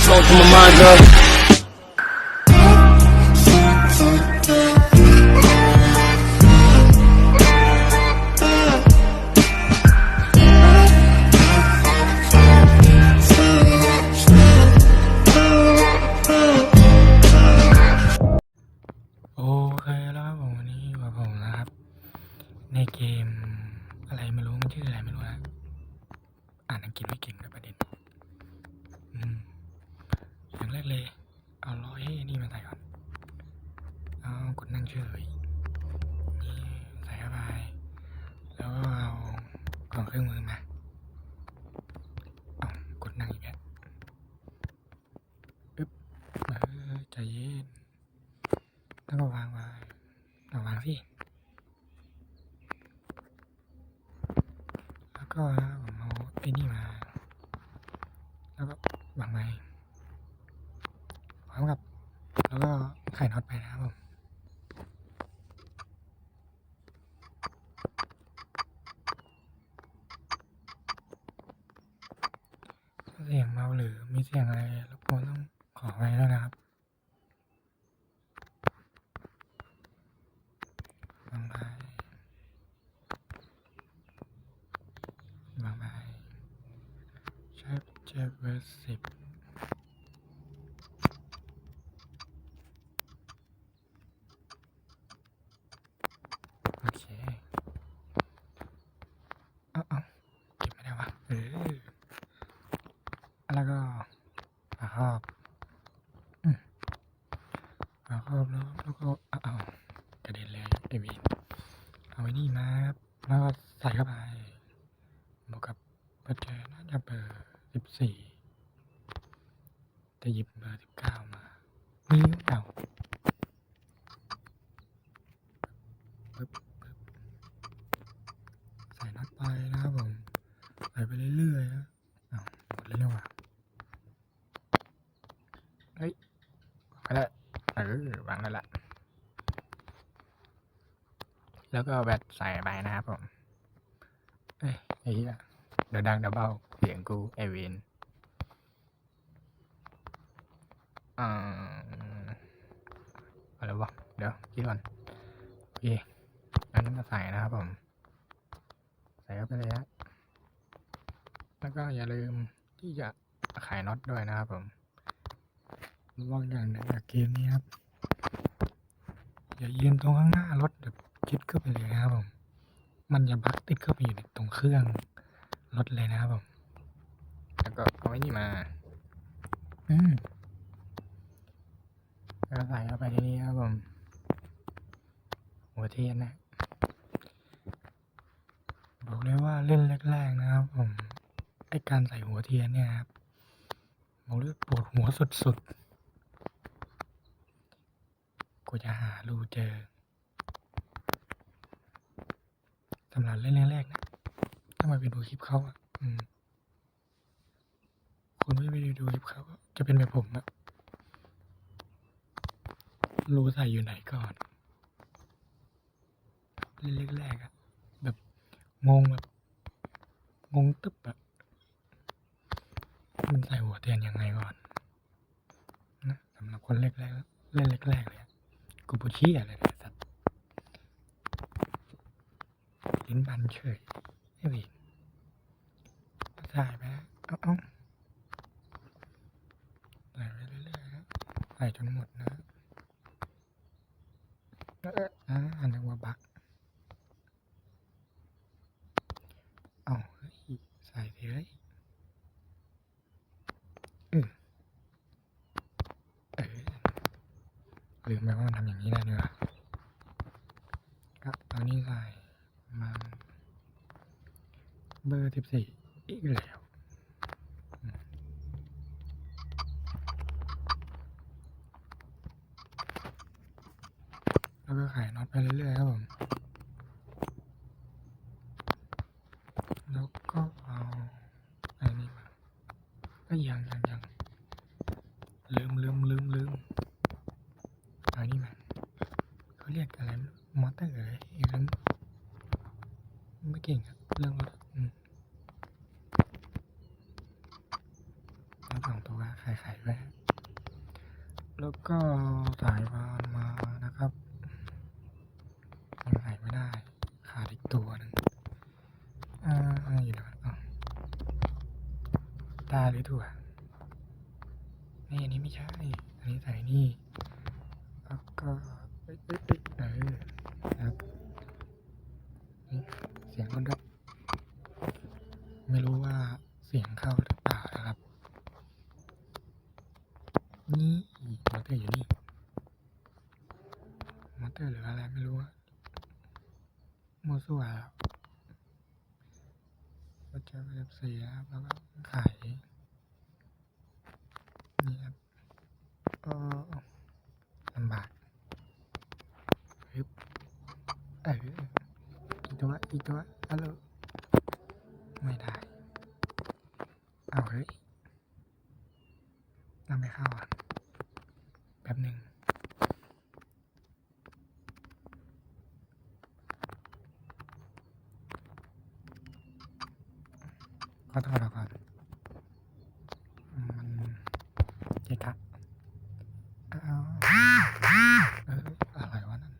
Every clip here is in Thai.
flow to my mind, girl. โอเคแล้วครับผมวันนี้อยู่กับผมนะครับ ในเกมอะไรไม่รู้มันชื่ออะไรไม่รู้นะอ่านอังกฤษไม่เก่งเลยประเด็นอืมอย่างแรกเลย เอาร้อยนี่มาใส่ก่อนเอากดนั่งเฉยนี่ใส่เข้าไปแล้วก็เอาของเครื่องมือมาเอากดนั่งอีกแล้วปึ๊บเออใจเย็น แล้วก็วางไว้เอา วางสิแล้วก็ผมเอาไอ้นี่มา แล้วก็วางไว้พร้อมกับแล้วก็ไข่น็อตไปนะครับผม เสียงเมาหรือมีเสียงอะไรรบกวนต้องขอไว้ด้วยนะครับ วางไปวางไปใช้ใช้เบอร์สิบโอเคเอาเอาเก็บไม่ได้วะเออแล้วก็ฝาครอบอืมฝาครอบแล้วแล้วก็เอาเอากระเด็นเลยไอวีน เอาไว้นี่มาครับแล้วก็ใส่เข้าไปบวกกับเบอร์เจอน่าจะเบอร์สิบสี่จะหยิบเบอร์สิบเก้ามาไม่รู้เก่าปึ๊บปึ๊บ ใส่น็อตไปนะครับผมใส่ไปเรื่อยๆนะอ้าวหมดแล้วนี่หว่าเฮ้ยไปแล้วเออวางแล้วล่ะแล้วก็แบตใส่ไปนะครับผม เอ้ยไอ้เหี้ยเดี๋ยวดังเดี๋ยวเบาเสียงกูไอเวนอ่าอะไรวะ เดี๋ยวคิดก่อนโอเคอันนั้นมาใส่นะครับผม ใส่เข้าไปเลยฮะแล้วก็อย่าลืมที่จะขายน็อตด้วยนะครับผมระวังอย่างหนึ่งกับเกมนี้ครับ อย่ายืนตรงข้างหน้ารถแบบชิดเข้าไปเลยนะครับผม มันจะบักติดเข้าไปอยู่ในตรงเครื่องรถเลยนะครับผม แล้วก็เอาไว้นี่มา อืมแล้วก็ใส่เข้าไปที่นี่ครับผมหัวเทียนนะ บอกเลยว่าเล่นแรกๆนะครับผมไอการใส่หัวเทียนเนี่ยครับบอกเลยปวดหัวสุดๆกูจะหารูเจอสำหรับเล่นแรกๆนะถ้ามาไปดูคลิปเขาอะคุณไม่ไปดูคลิปเขาจะเป็นแบบผมอะรู้ใส่อยู่ไหนก่อน เล่นแรกๆอะ งงแบบงงตึ๊บอะมันใส่หัวเทียนยังไงก่อนนะสำหรับคนแรกๆเล่นแรกๆเลยกูปูชี้อะไรเนี่ยสัตว์ลิ้นบันเฉยไม่ผิดใส่ไปเอาเอาใส่ไปเรื่อยๆนะใส่จนหมดนะเอออ่าอันนึกว่าบักเอาเฮ้ยใส่สิเฮ้ยเออเออ ลืมไปว่ามันทำอย่างนี้ได้ด้วยว่ะครับตอนนี้ใส่มาเบอร์สิบสี่อีกแล้วแล้วก็ไขน็อตไปเรื่อยๆครับผมแล้วก็เอาอันนี้มาก็ยังยังยังลืมลืมลืมลืมเอาอันนี้มาเขาเรียกอะไรไม่รู้มอเตอร์อะไรอย่างนั้นไม่ เก่งครับเรื่องรถอืมแล้วสองตัวไขไข่ไข่ไว้แล้วก็สายพานมานะครับยังใส่ไม่ได้ขาดอีกตัวหนึ่งอ่าอยู่ไหนะตาหรือถั่วนี่อันนี้ไม่ใช่ อันนี้ใส่นี่แล้วก็เอ้ยเอ้ยเอ้ยเออนะครับนี่เสียงคนรับ ไม่รู้ว่าเสียงเข้าหรือเปล่านะครับ นี่มอเตอร์อยู่นี่ม อเตอร์หรืออะไรไม่รู้มัวสั่วแล้วก็จะเป็นเสียครับแล้วก็ขายนี่ครับก็ลำบากฮึบเอออีกตัวอีกตัวฮัลโหลไม่ได้เอาเฮ้ยเราไม่เข้าอะแป๊บหนึ่ง ขอโทษเราก่อนมันเจ๊กะเอาเอออะไรวะนั่น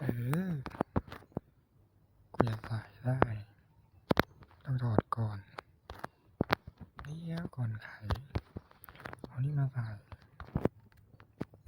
เออ กูอยากใส่ได้ ต้องถอดก่อนนี่ก่อนไขเอานี่มาใส่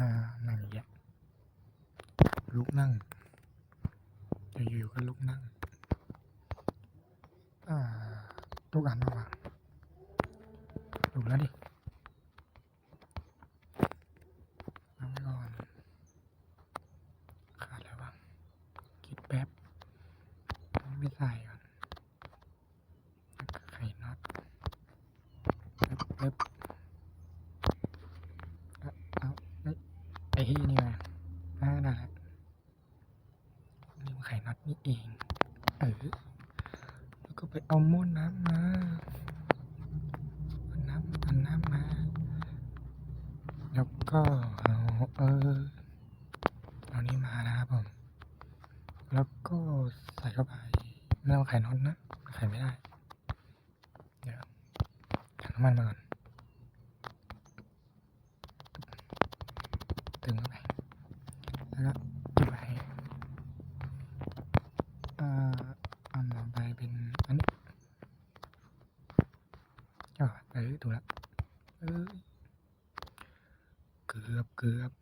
อ่านั่งอย่างเงี้ยลุกนั่งอยู่ๆก็ลุกนั่ง อ่าทุกอันมาวางลุกแล้วดิเอาไว้ก่อน ขาดแล้วบ้างคิดแป๊บ ไม่ใส่ก่อนแล้วก็ไขน็อตปึ๊บปึ๊บเอาเอาเอ้ยไอ้ที่นี่มาอ่าได้แล้วนี่มันไขน็อตนี่เอง เออ แล้วก็ไปเอาหม้อน้ำมาเอาน้ำเอาน้ำมา แล้ว ก็เอาเออเอานี่มานะครับผม แล้วก็ใส่เข้าไปไม่ต้องไข่น็อตนะไข่ไม่ได้ เดี๋ยวถังน้ำมันมาก่อนตึงเข้าไป แล้วก็จุดไว้อ่าอันต่อไปเป็นอันนี้ก็เออถูกแล้วเออ กือบ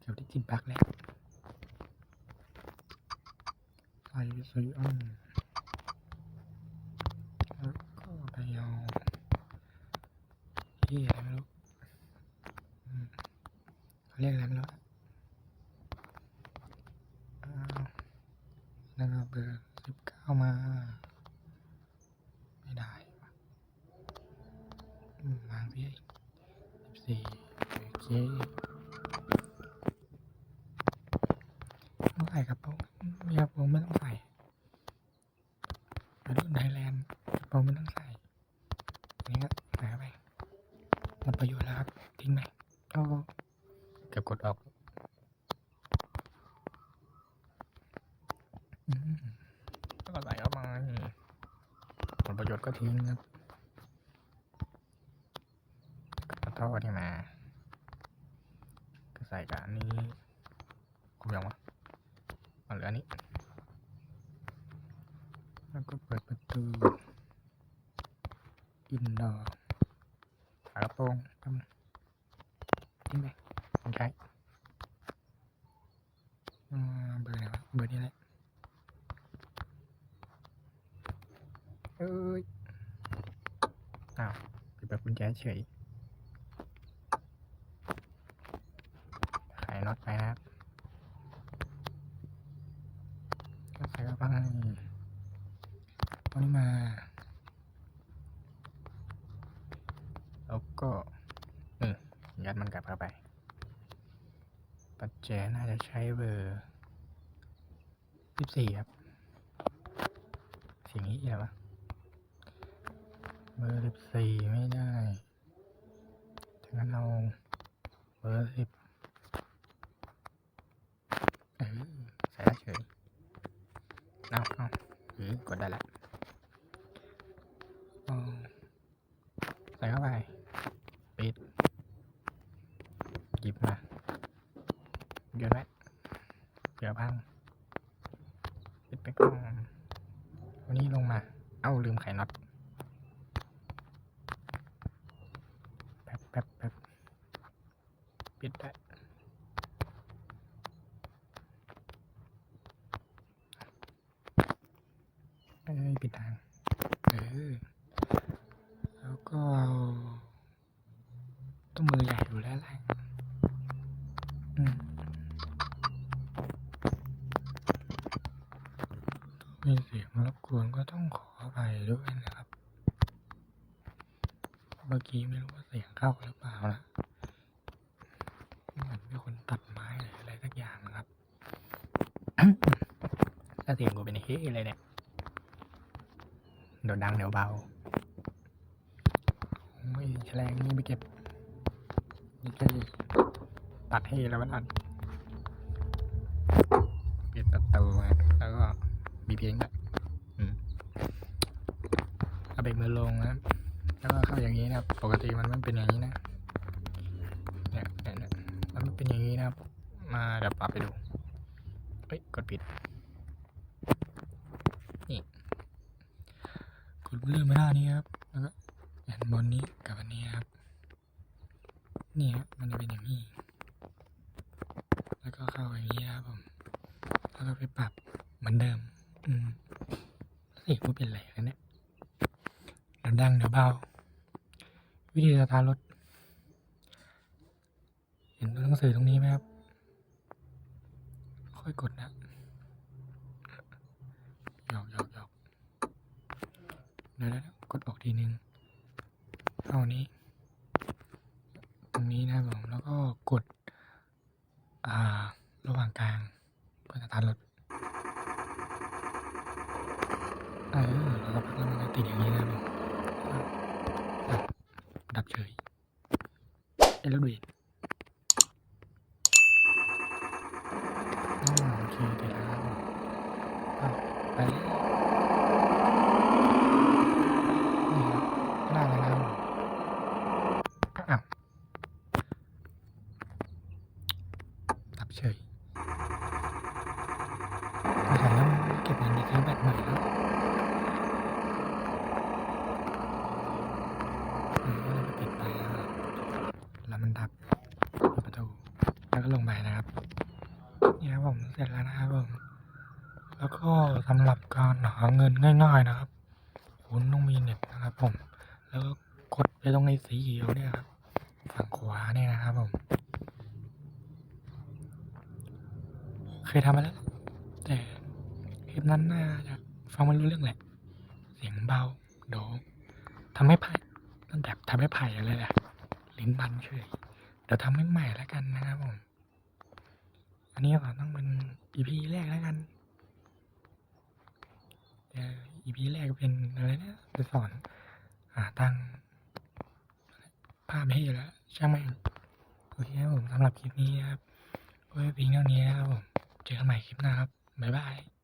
เกือบเกือบได้กินปักแล้วใส่ใส่อันแล้วก็ไปเอาที่อะไรไม่รู้เขาเรียกอะไรไม่รู้แล้วก็เบอร์สิบเก้ามา ไม่ได้ว่ะอืมวางพี่สิบสี่โอเคต้องใส่กระโปรงมีกระโปรงไม่ต้องใส่เป็นรุ่นไทยแลนด์กระโปรงไม่ต้องใส่อันนี้ก็ใส่เข้าไปห มดประโยชน์แล้วครับ ทิ้งไหมเอาเก็บกดออกอืมแล้วก็ใส่เข้ามาหมดประโยชน์ก็ทิ้งครับก็ท่อที่มา ก็ใส่กับอันนี้คุมยังวะเอาเหลืออันนี้ แล้วก็เปิดประตูอินดอร์ากระโปรงทำนี่ไปไม่ใช้อ่าเบอร์ไหนวะเบอร์นี้แหละเอ้ยอ้าวปิดแบบกุญแจเฉยไขน็อตไปนะครับก็ใส่เข้าไปเอานี้มา แล้วก็เออยัดมันกลับเข้าไป ปัจ แจน่าจะใช้เบอร์สิบสี่ครับสิ่งนี้อะไรวะเบอร์สิบสี่ไม่ได้ถ้างั้นเอาเบอร์สิบเออใส่ได้เฉย เอาเอาหรือกดได้แล้ว ลงมา เอ้าลืมไขน็อตแป๊บแป๊บแป๊บ ปิดได้เอ้ยปิดทางเออแล้วก็เอาต้องมือใหญ่อยู่แล้วแหละอืมมีเสียงรบกวนก็ต้องขออภัยด้วยนะครับ เมื่อกี้ไม่รู้ว่าเสียงเข้าหรือเปล่านะ เหมือนคนตัดไม้หรืออะไรสักอย่างนะครับถ้าเสียงกูเป็นเฮ้เลยเนี่ยเดี๋ยวดังเดี๋ยวเบาไม่แฉลงนี่ไปเก็บนี่แค่ตัดให้แล้วมันอันปิดประตูแล้วก็มีเพลงอืมเอาเบรกมือลงนะครับแล้วก็เข้าอย่างนี้นะครับ ปกติมันไม่เป็นอย่างนี้นะ เนี่ยเนี่ยเนี่ยมันไม่ เป็นอย่างนี้นะครับ มาเดี๋ยวปรับไปดูเฮ้ยกดผิด นี่กดเลื่อนมาหน้านี้ครับ แล้วก็แอนบนนี้กับอันนี้ครับ นี่ครับมันจะเป็นอย่างนี้ แล้วก็เข้าอย่างนี้ครับผม แล้วก็ไปปรับเหมือนเดิม อืมแล้วเสียงมันเป็นอะไรกันเนี่ยเดี๋ยวดังเดี๋ยวเบา วิธีสตาร์ทรถ นตัวหนังสือตรงนี้ไหมครับ ค่อยกดนะหยอกหยอกหยอกเดี๋ยวเดี๋ยวกดออกทีนึงเข้านี้ ตรงนี้นะครับผมแล้วก็กด อ่า ระหว่างกลางเพื่อสตาร์ทรถเออแล้วก็พักแล้วมันก็ติดอย่างนี้นะครับผมดับเฉยเอยแล้วดูดิอ๋อโอเคติดแล้วครับผมอ้าว ไปนี่ครับได้แล้วนะครับอ้าวตับเฉยไม่แล้วเก็บเงินไปซื้อแบตใหม่แล้วอืมก็เลยไปปิดไปแล้วมันดับประตูแล้วก็ลงไปนะครับนี่ครับผมเสร็จแล้วนะครับผม แล้วก็สำหรับการหาเงินง่ายๆนะครับ คุณต้องมีเน็ตนะครับผม แล้วก็กดไปตรงในสีเขียวเนี่ยครับ ฝั่งขวาเนี่ยนะครับผม เคยทำมาแล้ว แต่คลิปนั้นน่าจะฟังไม่รู้เรื่องแหละ เสียงเบาโดทำให้ไผ่มันแบบทำให้ไผ่อะไรแหละลิ้นบันเฉยเดี๋ยวทำให้ใหม่แล้วกันนะครับผม อันนี้ก็ต้องเป็นอีพีแรกแล้วกัน อีพีแรกเป็นอะไรนะจะสอนหาตั้งภาพให้อยู่แล้วช่างแม่โอเคครับผมสำหรับคลิปนี้ครับไว้เพียงเท่านี้ครับผมเจอกันใหม่คลิปหน้าครับ บ๊ายบาย